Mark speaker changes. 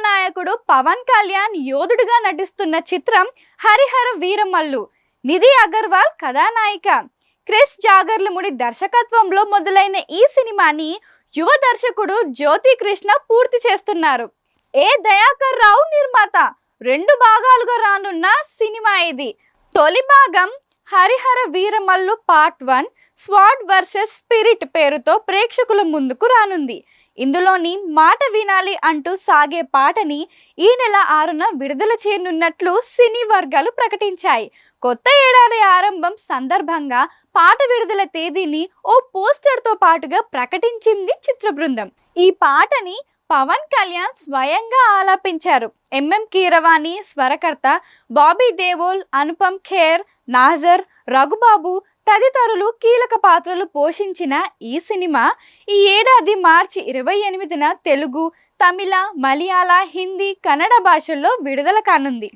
Speaker 1: కథానాయకుడు పవన్ కళ్యాణ్ యోధుడిగా నటిస్తున్న చిత్రం హరిహర వీరమల్లు. నిధి అగర్వాల్ కథానాయిక. క్రిస్ జాగర్లముడి దర్శకత్వంలో మొదలైన ఈ సినిమాని యువ దర్శకుడు జ్యోతి కృష్ణ పూర్తి చేస్తున్నారు. ఏ దయాకర్ రావు నిర్మాత? రెండు భాగాలుగా రానున్న సినిమా ఇది. తొలి భాగం Harihara Veeramallu part one sword versus spirit పేరుతో ప్రేక్షకుల ముందుకు రానుంది. ఇందులోని మాట వినాలి అంటూ సాగే పాటని ఈ నెల ఆరున విడుదల చేయనున్నట్లు సినీ వర్గాలు ప్రకటించాయి. కొత్త ఏడాది ఆరంభం సందర్భంగా పాట విడుదల తేదీని ఓ పోస్టర్తో పాటుగా ప్రకటించింది చిత్ర బృందం. ఈ పాటని పవన్ కళ్యాణ్ స్వయంగా ఆలాపించారు. ఎంఎం కీరవాణి స్వరకర్త బాబీ దేవోల్ అనుపమ్ ఖేర్ నాజర్ రఘుబాబు తదితరులు కీలక పాత్రలు పోషించిన ఈ సినిమా ఈ ఏడాది మార్చి ఇరవై ఎనిమిదిన తెలుగు తమిళ మలయాళ హిందీ కన్నడ భాషల్లో విడుదల కానుంది.